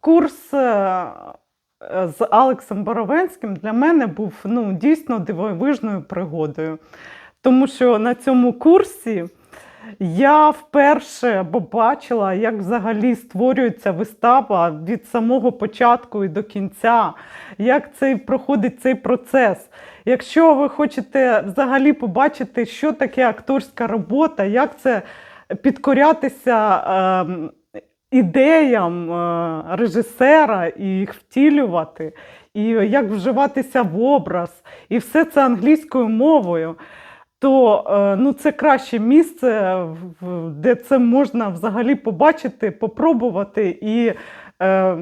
курс е, з Алексом Боровенським для мене був ну, дійсно дивовижною пригодою. Тому що на цьому курсі я вперше побачила, як взагалі створюється вистава від самого початку і до кінця, як цей проходить цей процес. Якщо ви хочете взагалі побачити, що таке акторська робота, як це підкорятися ем, ідеям е, режисера і їх втілювати, і як вживатися в образ, і все це англійською мовою, то е, ну, це краще місце, де це можна взагалі побачити, попробувати і е,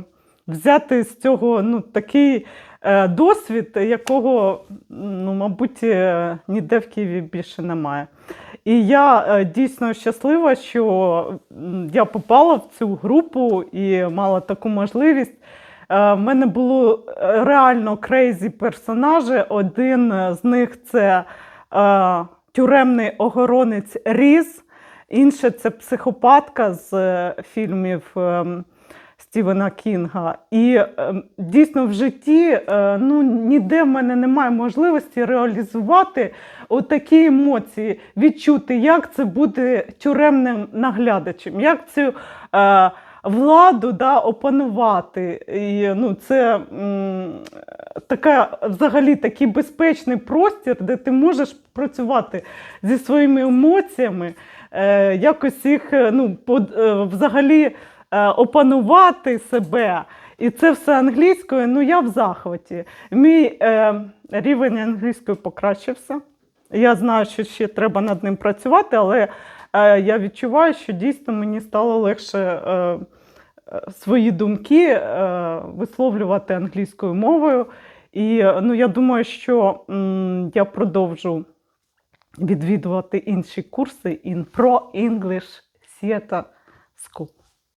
взяти з цього ну, такий е, досвід, якого, ну, мабуть, е, ніде в Києві більше немає. І я е, дійсно щаслива, що я попала в цю групу і мала таку можливість. Е, В мене було е, реально крейзі персонажі. Один е, з них це е, тюремний охоронець Різ, інше це психопатка з е, фільмів. Ем, Стівена Кінга. І е, дійсно в житті е, ну, ніде в мене немає можливості реалізувати отакі емоції, відчути, як це бути тюремним наглядачем, як цю е, владу да, опанувати. І, ну, це м, така, взагалі такий безпечний простір, де ти можеш працювати зі своїми емоціями, е, якось їх е, ну, под, е, взагалі опанувати себе. І це все англійською, ну я в захваті. Мій е, рівень англійської покращився. Я знаю, що ще треба над ним працювати, але е, я відчуваю, що дійсно мені стало легше е, е, свої думки е, висловлювати англійською мовою. І е, ну, я думаю, що м, я продовжу відвідувати інші курси in Pro English Theatre School.